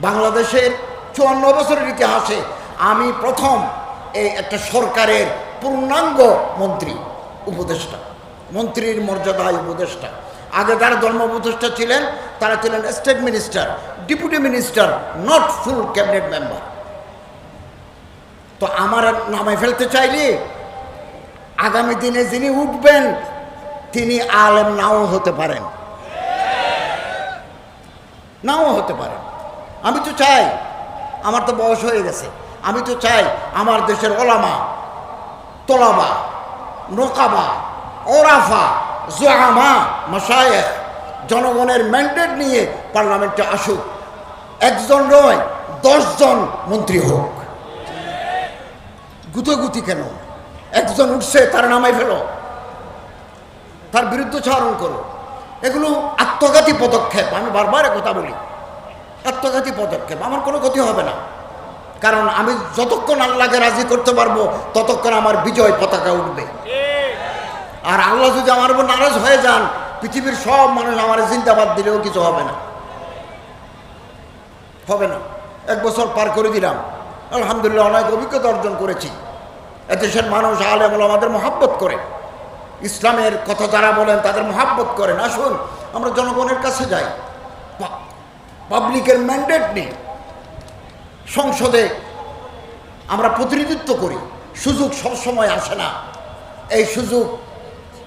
বাংলাদেশের চুয়ান্ন বছরের ইতিহাসে আমি প্রথম এই একটা সরকারের পূর্ণাঙ্গ মন্ত্রী, উপদেষ্টা, মন্ত্রীর মর্যাদায় উপদেষ্টা। আগে যারা ধর্ম উপদেষ্টা ছিলেন, তারা ছিলেন state minister, deputy minister, not full cabinet member. তো আমার নামে ফেলতে চাইলে আগামী দিনে যিনি উঠবেন, তিনি আলেম নাও হতে পারেন। নাও হতে পারেন। আমি তো চাই, আমার তো বয়স হয়ে গেছে। আমি তো চাই আমার দেশের ওলামা, তোলাবা, নোকাবা, ওরাফা জোহামা মশায়েখ, জনগণের ম্যান্ডেট নিয়ে পার্লামেন্টে আসুক। একজন নয়, দশজন মন্ত্রী হোক। গুতোগুতি কেন? একজন উঠছে, তার নামে ফেলো। তার বিরুদ্ধে চারণ করো। এগুলো আত্মঘাতী পদক্ষেপ, আমি বারবার কথা বলি। আত্মঘাতী পদক্ষেপ, আমার কোনো ক্ষতি হবে না। কারণ আমি যতক্ষণ আল্লাহকে রাজি করতে পারব, ততক্ষণ আমার বিজয় পতাকা উঠবে। আর আল্লাহ যদি আমার উপর নারাজ হয়ে যান, পৃথিবীর সব মানুষ আমার জিন্দাবাদ দিলেও কিছু হবে না। হবে না। এক বছর পার করে দিলাম। আলহামদুলিল্লাহ অনেক অভিজ্ঞতা অর্জন করেছি। এদেশের মানুষ, আলেম আমাদের মহাব্বত করে। ইসলামের কথা যারা বলেন, তাদের মহাব্বত করেন। আসুন, আমরা জনগণের কাছে যাই। পাবলিকের ম্যান্ডেট নেই সংসদে আমরা প্রতিনিধিত্ব করি। সুযোগ সবসময় আসে না। এই সুযোগ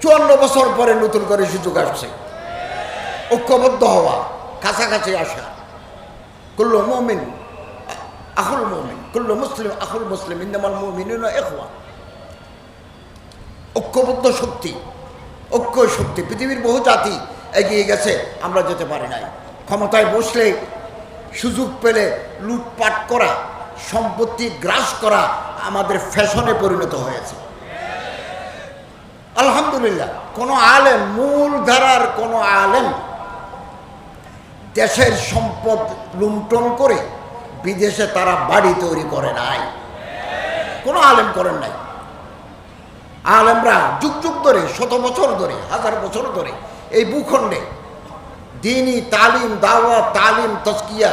চুয়ান্ন বছর পরে নতুন করে সুযোগ আসছে। ঐক্যবদ্ধ হওয়া, কাছাকাছি আসা। কুল্লু মমিন আহুল মমিন, কুল্লু মুসলিম আহুল মুসলিম ইন্দামাল মমিন এখওয়া ঐক্যবদ্ধ শক্তি, ঐক্য শক্তি। পৃথিবীর বহু জাতি এগিয়ে গেছে, আমরা যেতে পারি নাই। ক্ষমতায় বসলে সুযোগ পেলে লুটপাট করা, সম্পত্তি গ্রাস করা আমাদের ফ্যাশনে পরিণত হয়েছে। আলহামদুলিল্লাহ, কোনো আলেম, মূল ধারার কোনো আলেম দেশের সম্পদ লুণ্ঠন করে বিদেশে তারা বাড়ি তৈরি করে নাই। কোনো আলেম করেন নাই। আলেমরা যুগ যুগ ধরে, শত বছর ধরে, হাজার বছর ধরে এই ভূখণ্ডে দিনই তালিম দাওয়া তালিম তস্কিয়া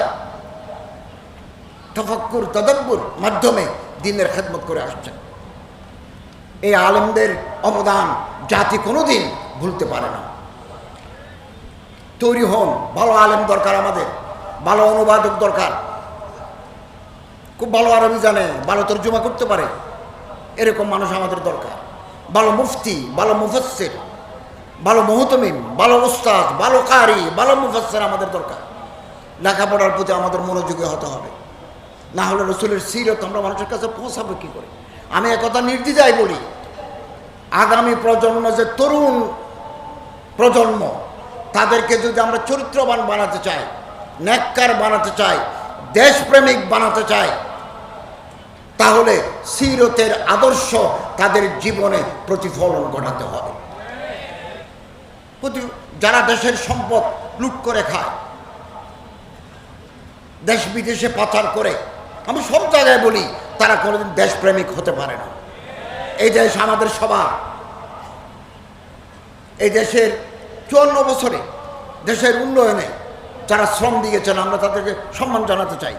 তফক্কুর তদব্বুর মাধ্যমে দিনের খেদমত করে আসছেন এই আলেমদের অবদান জাতি কোনোদিন ভুলতে পারে না তৈরি হন ভালো আলেম দরকার আমাদের ভালো অনুবাদক দরকার খুব ভালো আরবি জানে ভালো তর্জমা করতে পারে এরকম মানুষ আমাদের দরকার ভালো মুফতি ভালো মুফাসসির ভালো মহতমিম, ভালো উস্তাদ, ভালো কারি, ভালো মুফাসসির আমাদের দরকার। লেখাপড়ার প্রতি আমাদের মনোযোগী হতে হবে। না হলে রসুলের সিরত আমরা মানুষের কাছে পৌঁছাবো কী করে? আমি একথা নির্দ্বিধায় বলি, আগামী প্রজন্ম যে তরুণ প্রজন্ম, তাদেরকে যদি আমরা চরিত্রবান বানাতে চাই ন্যাক্কার বানাতে চাই, দেশপ্রেমিক বানাতে চাই, তাহলে সিরতের আদর্শ তাদের জীবনে প্রতিফলন ঘটাতে হবে। প্রতি যারা দেশের সম্পদ লুট করে খায়, দেশ বিদেশে পাচার করে, আমি সব জায়গায় বলি, তারা কোনোদিন দেশপ্রেমিক হতে পারে না। এই দেশ আমাদের সবার। এই দেশের চুয়ান্ন বছরে, দেশের উন্নয়নে যারা শ্রম দিয়েছেন, আমরা তাদেরকে সম্মান জানাতে চাই।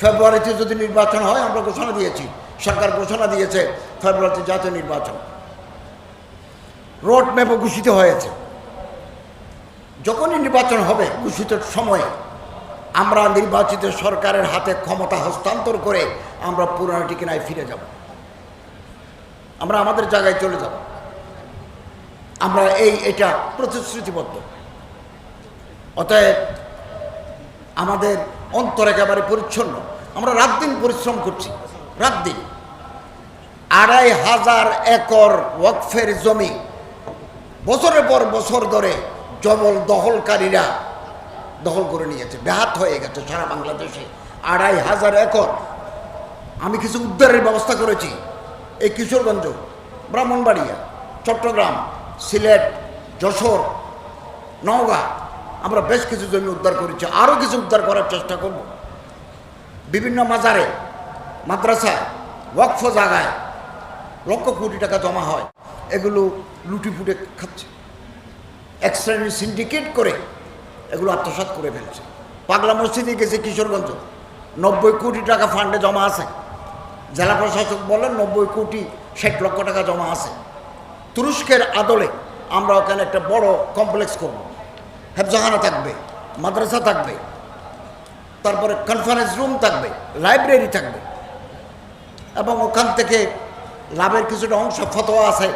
ফেব্রুয়ারিতে যদি নির্বাচন হয়, আমরা ঘোষণা দিয়েছি, সরকার ঘোষণা দিয়েছে ফেব্রুয়ারিতে জাতীয় নির্বাচন। রোড ম্যাপও ঘোষিত হয়েছে। যখনই নির্বাচন হবে ঘোষিত সময়ে, আমরা নির্বাচিত সরকারের হাতে ক্ষমতা হস্তান্তর করে আমরা পুরানো ঠিকানায় ফিরে যাব। আমরা আমাদের জায়গায় চলে যাব। আমরা এই, এটা প্রতিশ্রুতিবদ্ধ। অতএব আমাদের অন্তর একেবারে পরিচ্ছন্ন। আমরা রাত দিন পরিশ্রম করছি, রাত দিন। আড়াই হাজার একর ওয়াকফের জমি বছরের পর বছর ধরে জবল দখলকারীরা দখল করে নিয়েছে। ব্যাহাত হয়ে গেছে সারা বাংলাদেশে। আড়াই হাজার একর। আমি কিছু উদ্ধারের ব্যবস্থা করেছি। এই কিশোরগঞ্জ, ব্রাহ্মণবাড়িয়া, চট্টগ্রাম, সিলেট, যশোর, নওগাঁ, আমরা বেশ কিছু জমি উদ্ধার করেছি। আরও কিছু উদ্ধার করার চেষ্টা করব। বিভিন্ন মাজারে, মাদ্রাসায়, ওয়াকফ জায়গায় লক্ষ কোটি টাকা জমা হয়। এগুলো লুটি ফুটে খাচ্ছে। এক শ্রেণির সিন্ডিকেট করে এগুলো আত্মসাৎ করে ফেলছে। পাগলা মসজিদে গেছে কিশোরগঞ্জ। নব্বই কোটি টাকা ফান্ডে জমা আছে। জেলা প্রশাসক বলেন নব্বই কোটি ষাট লক্ষ টাকা জমা আছে। তুরস্কের আদলে আমরা ওখানে একটা বড় কমপ্লেক্স করব। হেফজাখানা থাকবে, মাদ্রাসা থাকবে, তারপরে কনফারেন্স রুম থাকবে লাইব্রেরি থাকবে। এবং ওখান থেকে লাভের কিছুটা অংশ ফতোয়া আছে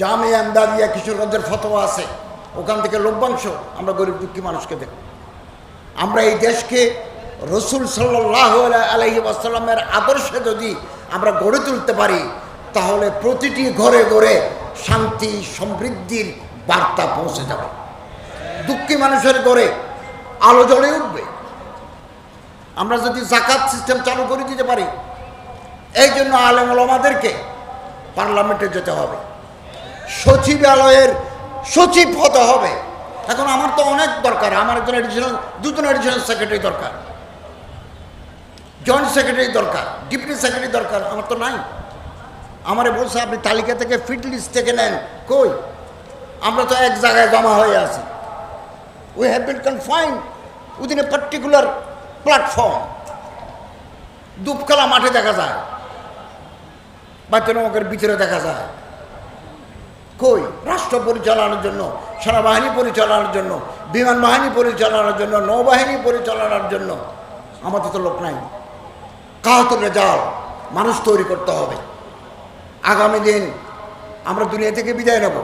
জামে আমদাদিয়া কিশোরগঞ্জের ফতোয়া আছে। ওখান থেকে লভ্যাংশ আমরা গরিব দুঃখী মানুষকে দেব। আমরা এই দেশকে রসুল সাল্লাহ আলহি আসাল্লামের আদর্শে যদি আমরা গড়ে তুলতে পারি, তাহলে প্রতিটি ঘরে ঘরে শান্তি, সমৃদ্ধির বার্তা পৌঁছে যাবে। দুঃখী মানুষের ঘরে আলো জ্বলে উঠবে। আমরা যদি জাকাত সিস্টেম চালু করে দিতে পারি এই জন্য আলেম ওলামাদেরকে পার্লামেন্টে যেতে হবে। সচিবালয়ের সচিব হতে হবে। এখন আমার তো অনেক দরকার, আমার একজন এডিশনাল দুজন এডিশনাল সেক্রেটারি দরকার। জয়েন্ট সেক্রেটারি দরকার ডিপুটি সেক্রেটারি দরকার, আমার তো নাই। আমারে বলছে, আপনি তালিকা থেকে ফিট লিস্ট থেকে নেন। কই? আমরা তো এক জায়গায় জমা হয়ে আছি। We have been confined within a particular platform দুপকালা মাঠে দেখা যায়। বাচ্চানমকের ভিতরে দেখা যায়। কই? রাষ্ট্র পরিচালনার জন্য, সেনাবাহিনী পরিচালনার জন্য, বিমান বাহিনী পরিচালনার জন্য, নৌবাহিনী পরিচালনার জন্য। আমাদের তো লোক নাই। কাহাতুর রেজাল, মানুষ তৈরি করতে হবে। আগামী দিন আমরা দুনিয়া থেকে বিদায় নেব।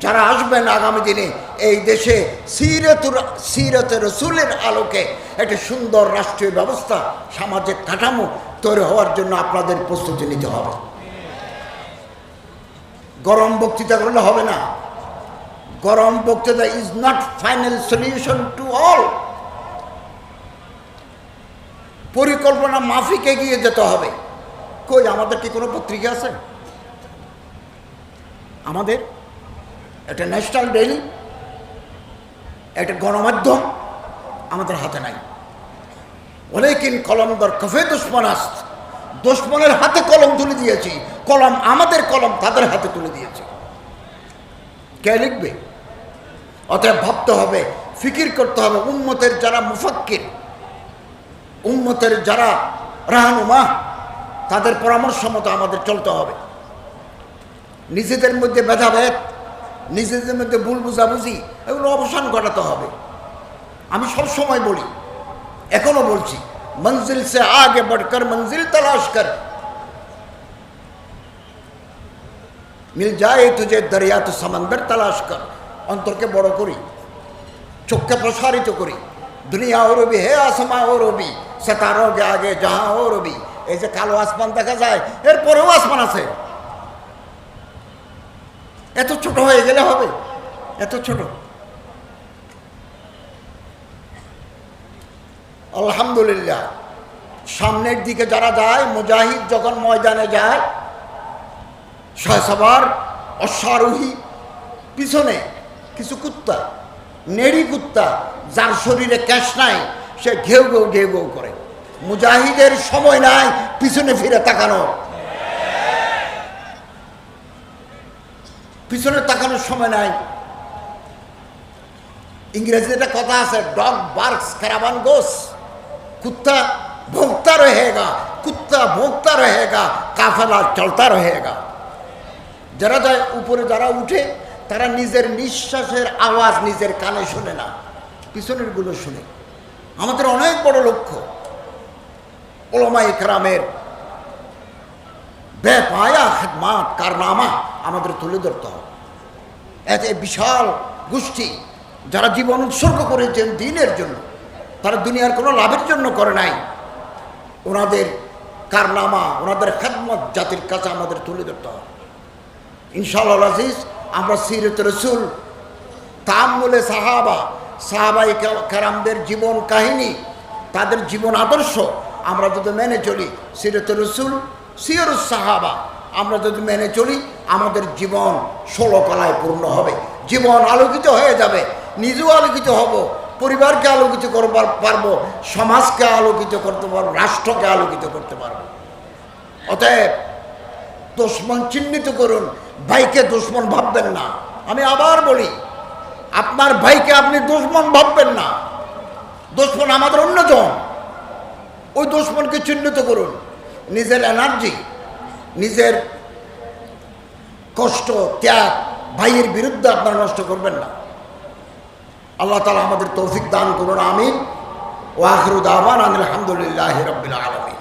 যারা আসবেন আগামী দিনে, এই দেশে সিরতুর সিরত রসুলের আলোকে একটি সুন্দর রাষ্ট্রীয় ব্যবস্থা, সামাজিক কাঠামো তৈরি হওয়ার জন্য আপনাদের প্রস্তুতি নিতে হবে। গরম বক্তৃতা করলে হবে না। গরম বক্তৃতা is not final solution to all পরিকল্পনা মাফিক এগিয়ে যেতে হবে। কই, আমাদের কি কোনো পত্রিকা আছে? আমাদের একটা ন্যাশনাল ডেইলি একটা গণমাধ্যম আমাদের হাতে নাই। অনেকিন কলমদর কফে দুশ্মন আস্ত। দুশ্মনের হাতে কলম তুলে দিয়েছি। কলম আমাদের কলম, তাদের হাতে তুলে দিয়েছি। কে লিখবে? অতএব ভাবতে হবে, ফিকির করতে হবে। উম্মতের যারা মুফাক্কির, উম্মতের যারা রাহানুমা, তাদের পরামর্শ মতো আমাদের চলতে হবে। নিজেদের মধ্যে ভেদাভেদ নিজেদের মধ্যে ভুল বুঝাবুঝি, এগুলো অবসান ঘটাতে হবে। আমি সব সময় বলি, এখনও বলছি মঞ্জিল সে আগে बढ़कर मंजिल तलाश कर মিল যায় তুঝে দরিয়া তো সমন্দর তালাশ কর অন্তরকে বড় করি চোখকে প্রসারিত করি দুনিয়া ও রবি হে আসমা ও রবি সেতারোগে আগে যাহা ও রবি এই যে কালো আসমান দেখা যায় এরপরেও আসমান আছে এত ছোট হয়ে গেলে হবে এত ছোট আলহামদুলিল্লাহ। সামনের দিকে যারা যায়, মুজাহিদ যখন ময়দানে যায় সবার অশ্বারোহী, পিছনে কিছু কুত্তা, নেড়ি কুত্তা, যার শরীরে ক্যাশ নাই, সে ঘেউ ঘেউ ঘেউ ঘেউ করে। মুজাহিদের সময় নাই পিছনে ফিরে তাকানো পিছনে তাকানোর সময় নাই। ইংরেজিতে একটা কথা আছে ডগ বার্কস ক্যারাবান গোস कुत्ता भोगता रहेगा कुत्ता भोगता रहेगा কাফেলা চলতা रहेगा যারা যায় উপরে যারা উঠে তারা নিজের নিঃশ্বাসের আওয়াজ নিজের কানে শোনে না পিছনের গুলো শুনে আমাদের অনেক বড় লক্ষ্য ওলমাই কেরামের বেপায়া খেদমাত কারনামা আমাদের তুলে ধরতে হবে এত বিশাল গোষ্ঠী যারা জীবন উৎসর্গ করেছেন দিনের জন্য তারা দুনিয়ার কোনো লাভের জন্য করে নাই। ওনাদের কারনামা, ওনাদের খেদমত জাতির কাছে আমাদের তুলে ধরতে হবে। ইনশাআল্লাহ আজিজ আমরা সিরত রসুল তামুলে সাহাবা সাহাবাই কেরামদের জীবন কাহিনী, তাদের জীবন আদর্শ আমরা যদি মেনে চলি, সিরত রসুল সিয়রুস সাহাবা, আমরা যদি মেনে চলি, আমাদের জীবন ষোলো কলায় পূর্ণ হবে। জীবন আলোকিত হয়ে যাবে, নিজেও আলোকিত হব। পরিবারকে আলোকিত করবার পারব, সমাজকে আলোকিত করতে পারব, রাষ্ট্রকে আলোকিত করতে পারব। অতএব দুশ্মন চিহ্নিত করুন, ভাইকে দুশ্মন ভাববেন না। আমি আবার বলি, আপনার ভাইকে আপনি দুশ্মন ভাববেন না। দুশ্মন আমাদের অন্যতম ওই দুশ্মনকে চিহ্নিত করুন। নিজের এনার্জি, নিজের কষ্ট, ত্যাগ ভাইয়ের বিরুদ্ধে আপনারা নষ্ট করবেন না। আল্লাহ তালা আমাদের তৌফিক দান করুন আমিন। ওয়াহরুদ দাওয়ান আলহামদুলিল্লাহ রবিল আলমী